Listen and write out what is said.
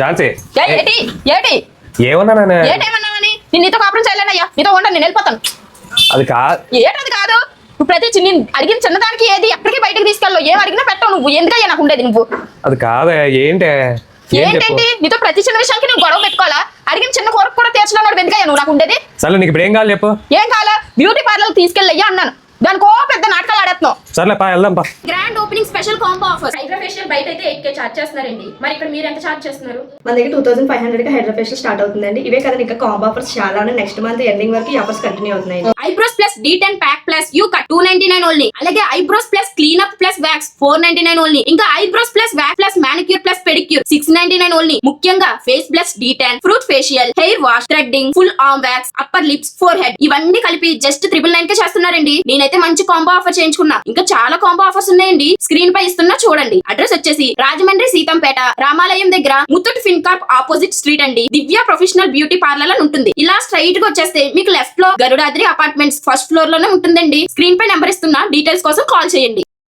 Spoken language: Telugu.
ఝాన్సీ ఏటి ఏటి? ఏమన్నా నాన్న? ఏటేమన్నావని? నేను నీతో కాపురం చేయలేనయ్యా. నీతో ఉండను నేను వెళ్ళిపోతాను. అది ఏటది కాదు. నువ్వు ప్రతి చిన్న నేను అడిగిన చిన్నదానికి ఏది ఎక్కడికి బయటకు తీసుకెళ్ళవు. ఏం అడిగినా పెట్టవు నువ్వు. ఎందుకయ్యా నాకు ఉండేది నువ్వు? అది కాదే ఏంటే? ఏంటంటే? నీతో ప్రతి చిన్న విషయానికి నేను గొడవ పెట్టుకోవాలా? అడిగిన చిన్న కోరిక కూడా తీర్చడం కూడా ఎందుకయ్యా నువ్వు? నాకు ఉండేది? సర్లే నీకు ఇప్పుడు ఏం కావాలి చెప్పు? ఏం కావాలా? బ్యూటీ పార్లర్ తీసుకెళ్ళయ్యా అన్నాను. దానికో పెద్ద నాటకాలు ఆడేస్తున్నావు. సర్లే పా వెళ్దాం పా. Special combo offer hydra facial బయట అయితే ఎయిట్ కే చార్జ్ చేస్తున్నారండి. మరి ఇక్కడ మీరు ఎంత చార్జ్ చేస్తున్నారు? మన దగ్గర టూ థౌసండ్ ఫైవ్ హండ్రెడ్కి హైడ్రా ఫేషియల్ స్టార్ట్ అవుతుందండి. ఇవే కదా ఇంకా కాంబో ఆఫర్స్ చాలా ఉన్నాయి. నెక్స్ట్ మంత్ ఎండింగ్ వరకు ఈ ఆఫర్స్ కంటిన్యూ అవుతున్నాయి eyebrows plus D tan pack plus U cut two ninety nine only అలాగే eyebrows plus clean up plus wax four ninety nine only ఇంకా eyebrows plus wax plus manicure plus pedicure six ninety nine only ముఖ్యంగా face plus D tan fruit facial hair wash threading full arm wax upper lips forehead ఇవన్నీ కలిపి జస్ట్ త్రిబుల్ నైన్ కే చేస్తున్నారండి. నేనైతే మంచి కాంబో ఆఫర్ చేయించుకున్నా. ఇంకా చాలా కాంబో ఆఫర్స్ ఉన్నాయండి. స్క్రీన్ పై ఇస్తున్నా చూడండి. అడ్రస్ వచ్చేసి రాజమండ్రి సీతంపేట రామాలయం దగ్గర ముత్తూట్ ఫిన్కార్ప్ ఆపోజిట్ స్ట్రీట్ అండి. దివ్య ప్రొఫెషనల్ బ్యూటీ పార్లర్ అని ఉంటుంది. ఇలా స్ట్రైట్గా వచ్చేస్తే మీకు లెఫ్ట్లో గరుడాద్రి అపార్ట్మెంట్స్ ఫస్ట్ ఫ్లోర్లోనే ఉంటుందండి. స్క్రీన్ పై నెంబర్ ఇస్తున్నా. డీటెయిల్స్ కోసం కాల్ చేయండి.